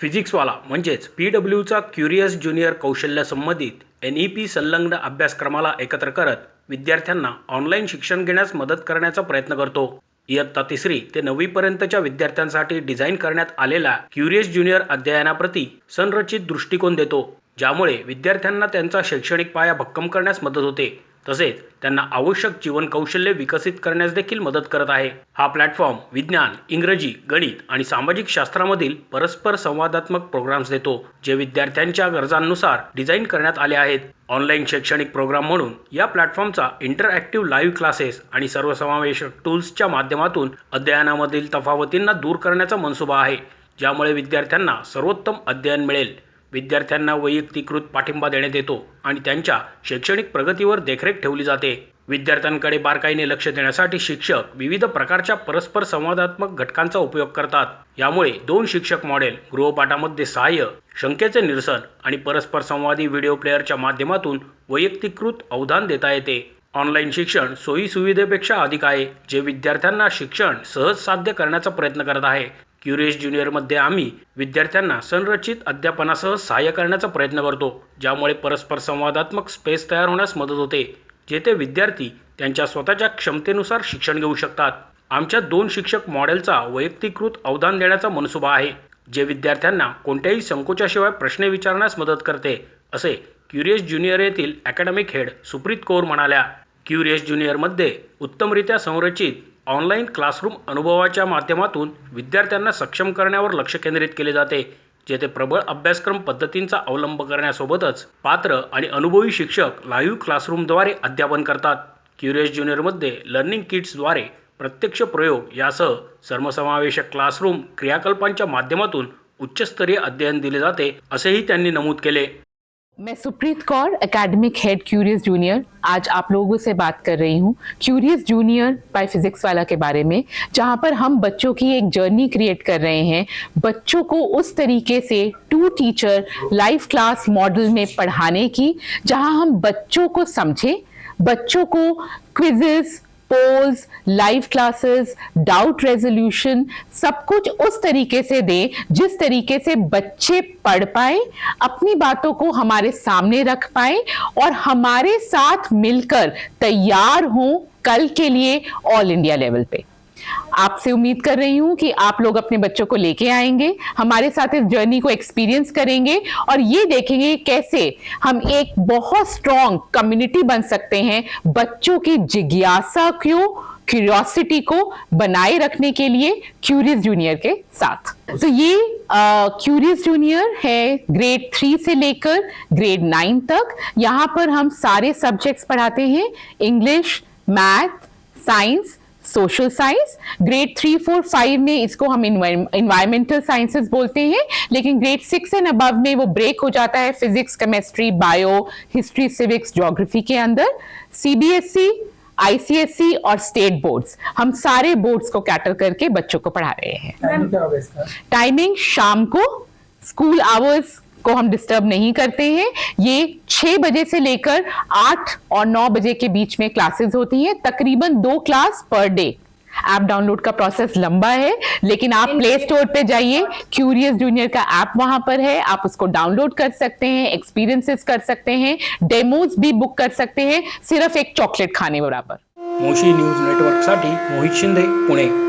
फिजिक्सवाला म्हणजेच पी डब्ल्यूचा curious junior कौशल्य संबंधित एन ई पी संलग्न अभ्यासक्रमाला एकत्र करत विद्यार्थ्यांना ऑनलाईन शिक्षण घेण्यास मदत करण्याचा प्रयत्न करतो. इयत्ता तिसरी ते नववीपर्यंतच्या विद्यार्थ्यांसाठी डिझाईन करण्यात आलेला क्युरियस ज्युनियर अध्ययनाप्रती संरचित दृष्टिकोन देतो ज्यामुळे विद्यार्थ्यांना त्यांचा शैक्षणिक पाया भक्कम करण्यास मदत होते. तसेच त्यांना आवश्यक जीवन कौशल्य विकसित करण्यास देखील मदत करत आहे. हा प्लॅटफॉर्म विज्ञान इंग्रजी गणित आणि सामाजिक शास्त्रामधील परस्पर संवादात्मक प्रोग्राम्स देतो जे विद्यार्थ्यांच्या गरजांनुसार डिझाईन करण्यात आले आहेत. ऑनलाईन शैक्षणिक प्रोग्राम म्हणून या प्लॅटफॉर्मचा इंटरॅक्टिव्ह लाईव्ह क्लासेस आणि सर्वसमावेशक टूल्सच्या माध्यमातून अध्ययनामधील तफावतींना दूर करण्याचा मनसुबा आहे. ज्यामुळे विद्यार्थ्यांना सर्वोत्तम अध्ययन मिळेल. विद्यार्थ्यांना वैयक्तिकृत पाठिंबा देण्यात येतो आणि त्यांच्या शैक्षणिक प्रगतीवर देखरेख ठेवली जाते. विद्यार्थ्यांकडे बारकाईने लक्ष देण्यासाठी शिक्षक विविध प्रकारच्या परस्पर संवादात्मक घटकांचा उपयोग करतात. यामुळे दोन शिक्षक मॉडेल गृहपाठामध्ये सहाय्य शंकेचे निरसन आणि परस्पर संवादी व्हिडिओ प्लेअरच्या माध्यमातून वैयक्तिकृत अवधान देता येते. ऑनलाईन शिक्षण सोयी सुविधेपेक्षा अधिक आहे जे विद्यार्थ्यांना शिक्षण सहज साध्य करण्याचा प्रयत्न करत आहे. क्युरियस ज्युनियरमध्ये आम्ही विद्यार्थ्यांना संरचित अध्यापनासह सहाय्य करण्याचा प्रयत्न करतो ज्यामुळे परस्पर संवादात्मक स्पेस तयार होण्यास मदत होते जेथे विद्यार्थी त्यांच्या स्वतःच्या क्षमतेनुसार शिक्षण घेऊ शकतात. आमच्या दोन शिक्षक मॉडेलचा वैयक्तिकृत अवदान देण्याचा मनसुबा आहे जे विद्यार्थ्यांना कोणत्याही संकोचाशिवाय प्रश्न विचारण्यास मदत करते असे क्युरियस ज्युनियर येथील अकॅडमिक हेड सुप्रीत कौर म्हणाल्या. क्युरियस ज्युनियरमध्ये उत्तमरित्या संरचित ऑनलाईन क्लासरूम अनुभवाच्या माध्यमातून विद्यार्थ्यांना सक्षम करण्यावर लक्ष केंद्रित केले जाते जेथे प्रबळ अभ्यासक्रम पद्धतींचा अवलंब करण्यासोबतच पात्र आणि अनुभवी शिक्षक लाईव्ह क्लासरूमद्वारे अध्यापन करतात. क्युरियस ज्युनियरमध्ये लर्निंग किट्सद्वारे प्रत्यक्ष प्रयोग यासह सर्वसमावेशक क्लासरूम क्रियाकल्पांच्या माध्यमातून उच्चस्तरीय अध्ययन दिले जाते असेही त्यांनी नमूद केले. मैं Supreet Kaur academic head curious junior आज आप लोगों से बात कर रही हूँ क्यूरियस जूनियर बाय फिजिक्स वाला के बारे में, जहाँ पर हम बच्चों की एक जर्नी क्रिएट कर रहे हैं। बच्चों को उस तरीके से two teacher live class model में पढ़ाने की, जहाँ हम बच्चों को समझें, बच्चों को quizzes polls live classes doubt resolution सब कुछ उस तरीके से दे, जिस तरीके से बच्चे पढ़ पाए, अपनी बातों को हमारे सामने रख पाए और हमारे साथ मिलकर तैयार हों कल के लिए ऑल इंडिया लेवल पे। आपसे उम्मीद कर रही हूँ कि आप लोग अपने बच्चों को लेके आएँगे, हमारे साथ इस जर्नी को एक्सपीरियंस करेंगे और ये देखेंगे कैसे हम एक बहुत स्ट्रॉन्ग कम्युनिटी बन सकते हैं बच्चों की जिज्ञासा क्यों क्यूरियोसिटी को बनाए रखने के लिए क्यूरियस जूनियर के साथ। तो ये क्यूरियस जूनियर है ग्रेड थ्री से लेकर ग्रेड नाइन तक। यहाँ पर हम सारे सब्जेक्ट्स पढ़ाते हैं English math science social science grade three four five में इसको हम इन्वायरमेंटल साइंसेस बोलते हैं लेकिन ग्रेड सिक्स एंड अबव में वो ब्रेक हो जाता है physics chemistry bio history civics geography के अंदर। सीबीएसई आईसीएसई और स्टेट बोर्ड्स हम सारे बोर्ड्स को कैटर करके बच्चों को पढ़ा रहे हैं। टाइमिंग शाम को स्कूल आवर्स को हम डिस्टर्ब नहीं करते हैं। ये छह बजे से लेकर आठ और नौ बजे के बीच में क्लासेस होती हैं। तकरीबन दो class per day app download का प्रोसेस लंबा है लेकिन आप प्ले स्टोर पे जाइए। क्यूरियस जूनियर का ऐप वहाँ पर है। आप उसको डाउनलोड कर सकते हैं एक्सपीरियंसेस कर सकते हैं डेमोज भी बुक कर सकते हैं। सिर्फ़ एक चॉकलेट खाने बराबर। मोशी न्यूज़ नेटवर्कसाठी मोहित शिंदे पुणे।